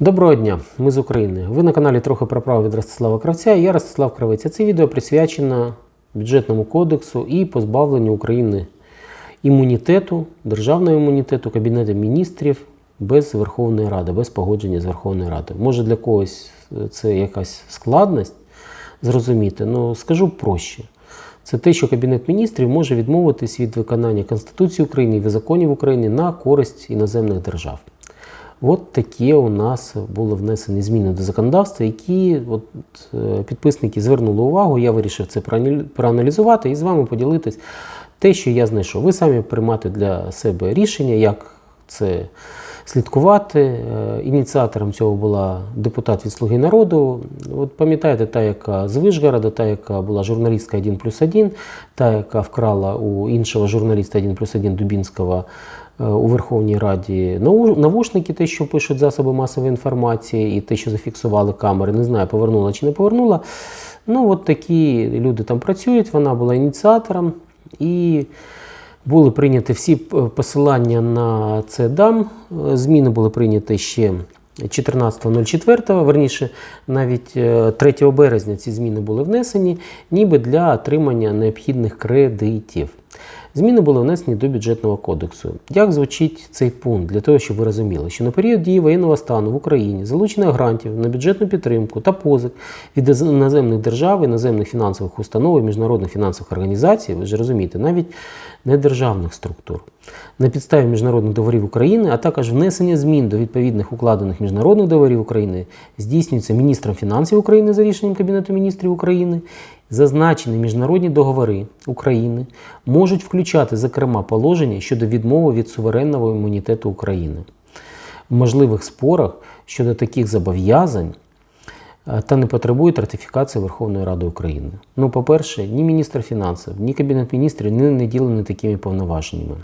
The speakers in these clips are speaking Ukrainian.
Доброго дня, ми з України. Ви на каналі трохи про право від Ростислава Кравця. і Я Ростислав Кравець. Це відео присвячено бюджетному кодексу і позбавленню України імунітету, державного імунітету Кабінету міністрів без Верховної Ради, без погодження з Верховною Радою. Може для когось це якась складність зрозуміти, але скажу проще. Це те, що Кабінет міністрів може відмовитись від виконання Конституції України і законів України на користь іноземних держав. От такі у нас були внесені зміни до законодавства, які от, е, підписники звернули увагу. Я вирішив це проаналізувати і з вами поділитись те, що я знайшов. Ви самі приймати для себе рішення, як це слідкувати. Е, Ініціатором цього була депутат від Слуги народу. От пам'ятаєте, та, яка з Вишгорода, та, яка була журналістка 1 плюс 1, та, яка вкрала у іншого журналіста 1 плюс 1 Дубінського у Верховній Раді навушники, те, що пишуть засоби масової інформації, і те, що зафіксували камери, не знаю, повернула чи не повернула. Ну, от такі люди там працюють. Вона була ініціатором і були прийняті всі посилання на це дам. Е, Зміни були прийняті ще 14.04, верніше, навіть е, 3 березня ці зміни були внесені, ніби для отримання необхідних кредитів. Зміни були внесені до бюджетного кодексу. Як звучить цей пункт для того, щоб ви розуміли, що на період дії воєнного стану в Україні залучення грантів на бюджетну підтримку та позик від іноземних держав, іноземних фінансових установ і міжнародних фінансових організацій, ви ж розумієте, навіть недержавних структур на підставі міжнародних договорів України, а також внесення змін до відповідних укладених міжнародних договорів України здійснюється міністром фінансів України за рішенням Кабінету міністрів України. Зазначені міжнародні договори України можуть включати, зокрема, положення щодо відмови від суверенного імунітету України. В можливих спорах щодо таких зобов'язань е, та не потребують ратифікації Верховної Ради України. Ну, по-перше, ні міністр фінансів, ні Кабінет міністрів не наділені такими повноваженнями.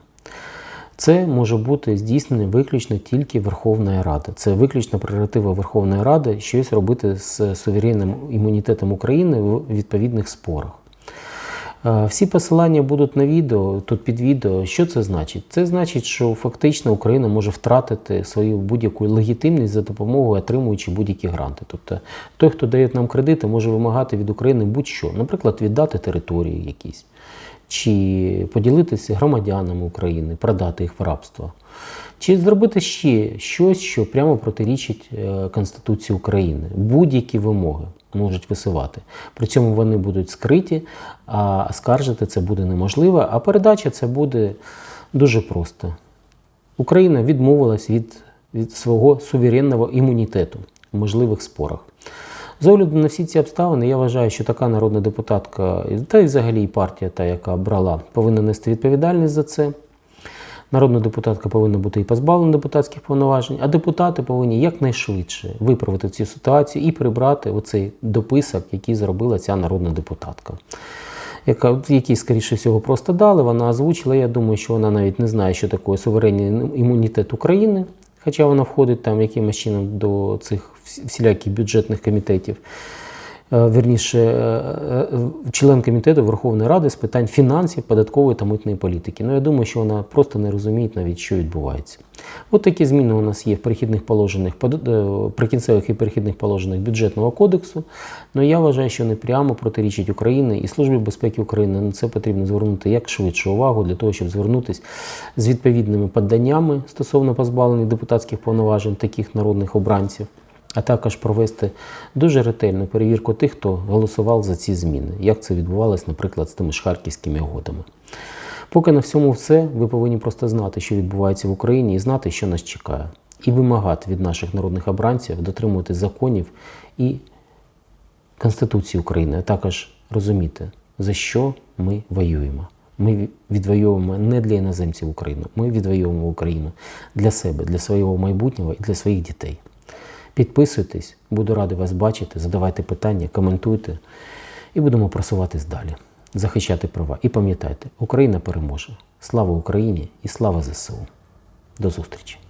Це може бути здійснено виключно тільки Верховна Рада. Це виключно прерогатива Верховної Ради щось робити з суверенним імунітетом України в відповідних спорах. Е, Всі посилання будуть на відео, тут під відео. Що це значить? Це значить, що фактично Україна може втратити свою будь-яку легітимність за допомогою отримуючи будь-які гранти. Тобто той, хто дає нам кредити, може вимагати від України будь-що, наприклад, віддати території якісь, чи поділитися громадянами України, продати їх в рабство, чи зробити ще щось, що прямо протирічить е, Конституції України. Будь-які вимоги можуть висувати. При цьому вони будуть скриті, а скаржити це буде неможливо, а передача це буде дуже просто. Україна відмовилась від, від свого суверенного імунітету в можливих спорах. З огляду на всі ці обставини, я вважаю, що така народна депутатка, та й взагалі і партія, та, яка брала, повинна нести відповідальність за це. Народна депутатка повинна бути і позбавлена депутатських повноважень, а депутати повинні якнайшвидше виправити цю ситуацію і прибрати оцей дописок, який зробила ця народна депутатка. Яка, який, скоріше всього, просто дали, вона озвучила. Я думаю, що вона навіть не знає, що таке суверенний імунітет України, хоча вона входить там якимось чином до цих всі- всіляких бюджетних комітетів. Е, Вірніше, е, е, член комітету Верховної Ради з питань фінансів, податкової та митної політики. Ну, я думаю, що вона просто не розуміє навіть, що відбувається. От такі зміни у нас є в перехідних положеннях, прикінцевих і перехідних положеннях бюджетного кодексу. Ну я вважаю, що вони прямо протирічать Україні і Службі безпеки України. На це потрібно звернути як швидше увагу для того, щоб звернутися з відповідними поданнями стосовно позбавлення депутатських повноважень таких народних обранців а також провести дуже ретельну перевірку тих, хто голосував за ці зміни, як це відбувалося, наприклад, з тими ж харківськими угодами. Поки на всьому все, ви повинні просто знати, що відбувається в Україні, і знати, що нас чекає, і вимагати від наших народних обранців дотримувати законів і Конституції України, а також розуміти, за що ми воюємо. Ми відвоюємо не для іноземців Україну, ми відвоюємо Україну для себе, для свого майбутнього і для своїх дітей. Підписуйтесь, буду радий вас бачити, задавайте питання, коментуйте і будемо просуватись далі, захищати права. І пам'ятайте, Україна переможе. Слава Україні і слава ЗСУ. До зустрічі!